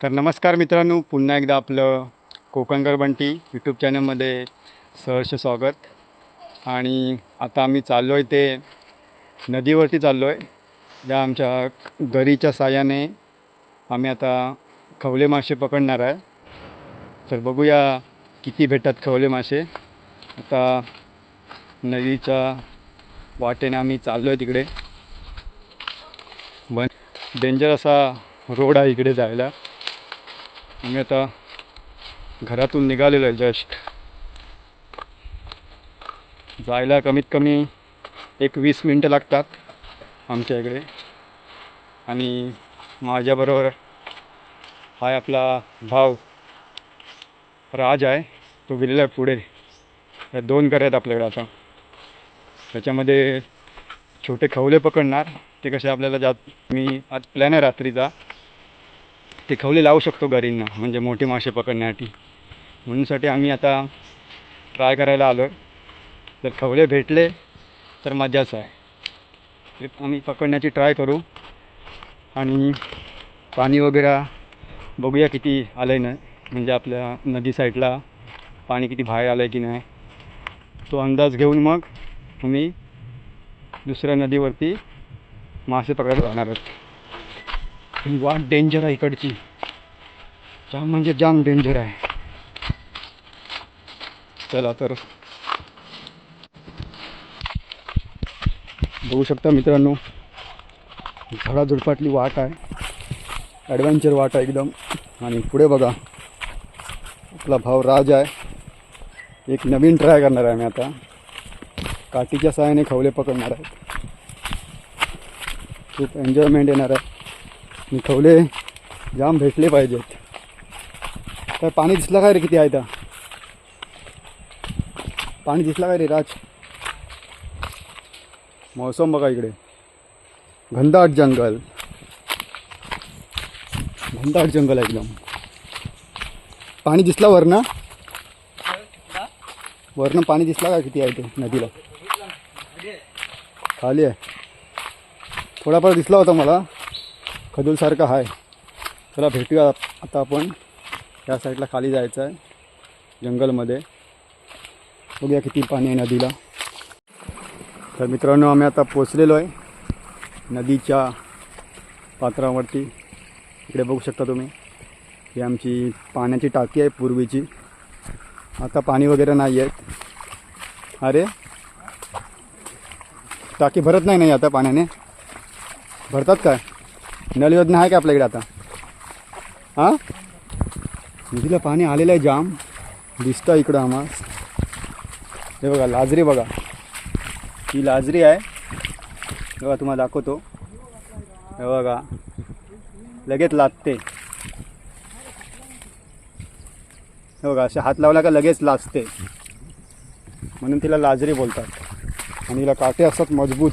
तर नमस्कार मित्रांनो पुन्हा एकदा आपलं कोकणकर बंटी यूट्यूब चॅनलमध्ये सहर्ष स्वागत. आणि आता आम्ही चाललो आहे ते नदीवरती चाललो आहे ज्या आमच्या गरीच्या साह्याने आम्ही आता खवले मासे पकडणार आहे. तर बघूया किती भेटतात खवले मासे. आता नदीच्या वाटेने आम्ही चाललो आहे तिकडे. बन डेंजर असा रोड आहे इकडे जायला. आम्ही आता घरातून निघालेलो आहे जस्ट. जायला कमीत कमी एक वीस मिनटं लागतात आमच्या इकडे. आणि माझ्याबरोबर हाय आपला भाव राज आहे तो गेलेला आहे पुढे. या दोन घर आहेत आपल्याकडे आता. त्याच्यामध्ये छोटे खवले पकडणार ते कसे आपल्याला जात मी आज प्लॅन आहे रात्रीचा. ते खवले लावू शकतो गरींना म्हणजे मोठे मासे पकडण्यासाठी. म्हणूनसाठी आम्ही आता ट्राय करायला आलो जर खवले भेटले तर मजाच आहे. आम्ही पकडण्याची ट्राय करू. आणि पाणी वगैरे बघूया किती आलं आहे ना. म्हणजे आपल्या नदी साईडला पाणी किती बाहेर आलं आहे की नाही. तो अंदाज घेऊन मग आम्ही दुसऱ्या नदीवरती मासे पकडायला जाणार आहोत. ही वाट डेंजर आहे इकडची. जाम म्हणजे जाम डेंजर आहे. चला तर. बघू शकता मित्रांनो झडाझुडपाटली वाट आहे. ॲडव्हेंचर वाट आहे एकदम. आणि पुढे बघा आपला भाव राज आहे. एक नवीन ट्राय करणार आहे मी आता. काठीच्या सहाय्याने खवले पकडणार आहे. खूप एन्जॉयमेंट येणार आहे. खवले जाम भेटले पाहिजेत. काय पाणी दिसलं काय रे किती आहे त्या पाणी दिसलं काय रे राज? मौसम बघा इकडे. घनदाट जंगल. घनदाट जंगल आहे एकदम. पाणी दिसलं वरनं? वरनं पाणी दिसला का किती आहे ते नदीला? खाली आहे. थोडाफार दिसला होता मला. खदूलसारखा आहे चला भेटूया आता आपण. या साईडला खाली जायचं आहे जंगलमध्ये. बघूया किती पाणी आहे नदीला. तर मित्रांनो आम्ही आता पोचलेलो आहे नदीच्या पात्रावरती. इकडे बघू शकता तुम्ही. ही आमची पाण्याची टाकी आहे पूर्वीची. आता पाणी वगैरे नाही आहेत. अरे! टाकी भरत नाही नाही आता पाण्याने? भरतात काय? नळ योजना आहे का आपल्याकडे आता? हां? नदीला पाणी आलेलं आहे जाम. दिसतं इकडं आम्हाला हे बघा लाजरी बघा. ही लाजरी आहे. हे बघा तुम्हाला दाखवतो. हे बघा. लगेच लाजते हे बघा असे हात लावला का लगेच लाजते. म्हणून तिला लाजरी बोलतात. आणि तिला काटे असतात मजबूत.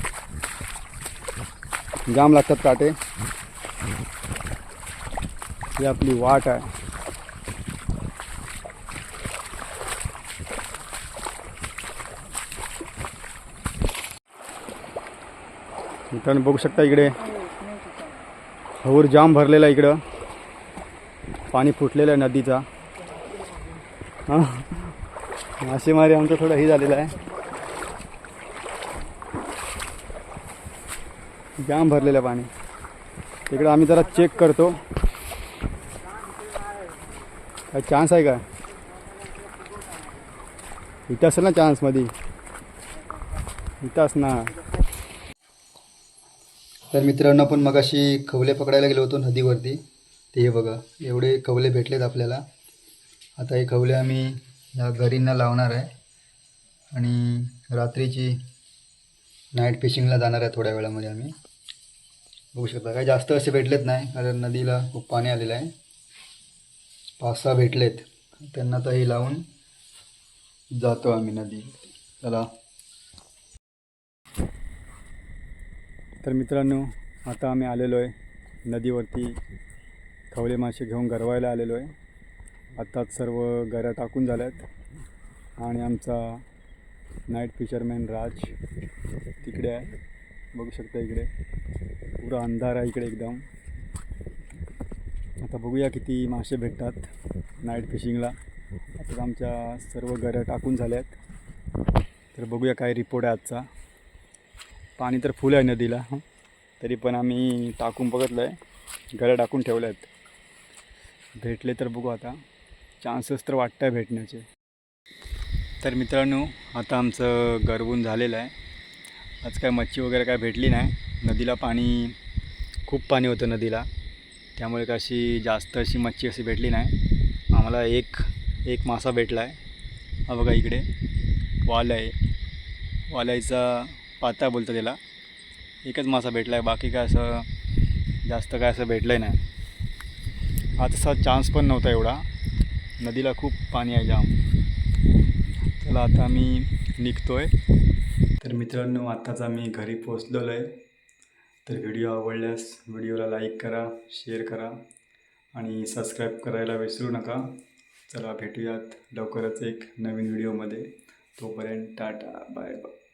जाम लागतात काटे. ही आपली वाट आहे. मित्रांनो बघू शकता इकडे. हवर जाम भरलेला आहे इकडं. पाणी फुटलेलं आहे नदीचा. हां. मासेमारी आमचं थोडं हे झालेलं आहे. जाम भरलेलं आहे पाणी. तिकडं आम्ही जरा चेक करतो. काय चान्स आहे का? इथं असेल ना चान्समध्ये इथं ना तर मित्रांनो मग मगाशी खवले पकडायला गेलो होतो नदीवरती. ते हे बघा एवढे खवले भेटलेत आपल्याला. आता हे खवले आम्ही ह्या घरींना लावणार आहे. आणि रात्रीची नाईट फिशिंगला जाणार आहे थोड्या वेळामध्ये आम्ही. बघू शकता. काही जास्त असे भेटलेत नाही कारण नदीला खूप पाणी आलेलं आहे. पाच सहा भेटलेत. त्यांना तर हे लावून जातो आम्ही नदी. चला. तर मित्रांनो आता आम्ही आलेलो आहे. नदीवरती खवले मासे घेऊन गरवायला आलेलो आहे. आत्ताच सर्व गऱ्या टाकून झाल्यात. आणि आमचा नाईट फिशरमॅन राज तिकडे आहे. बघू शकता इकडे. पुरा अंधार आहे इकडे एकदम। आता बघूया किती मासे भेटतात नाईट फिशिंगला आता आमच्या सर्व घरं टाकून झाल्या आहेत तर बघूया काय रिपोर्ट आहे आजचा. पाणी तर फुल आहे नदीला तरी पण आम्ही टाकून बघितलं आहे घरं टाकून ठेवल्या आहेत भेटले तर बघू आता. चान्सेस तर वाटत आहे भेटण्याचे. तर मित्रांनो आता आमचं गरवून झालेलं आहे. आज काय मच्छी वगैरे काय भेटली नाही. नदीला पाणी खूप पाणी होतं नदीला. त्यामुळे कशी अशी जास्त अशी मच्छी अशी भेटली नाही. आम्हाला एक एक मासा भेटला आहे हा बघा इकडे. वाल आहे. वालायचा पाता बोलतो त्याला. एकच मासा भेटला आहे बाकी काय असं जास्त काय असं भेटलं नाही. हा तसा चान्स पण नव्हता एवढा. नदीला खूप पाणी आहे जाम. चला आता मी निघतो आहे तर मित्रांनो आत्ताच आम्ही घरी पोचलेलो आहे तर व्हिडिओ आवडल्यास व्हिडिओला लाईक करा शेअर करा आणि सबस्क्राईब करायला विसरू नका. चला भेटूयात लवकरच एक नवीन व्हिडिओमध्ये. तोपर्यंत टाटा बाय बाय.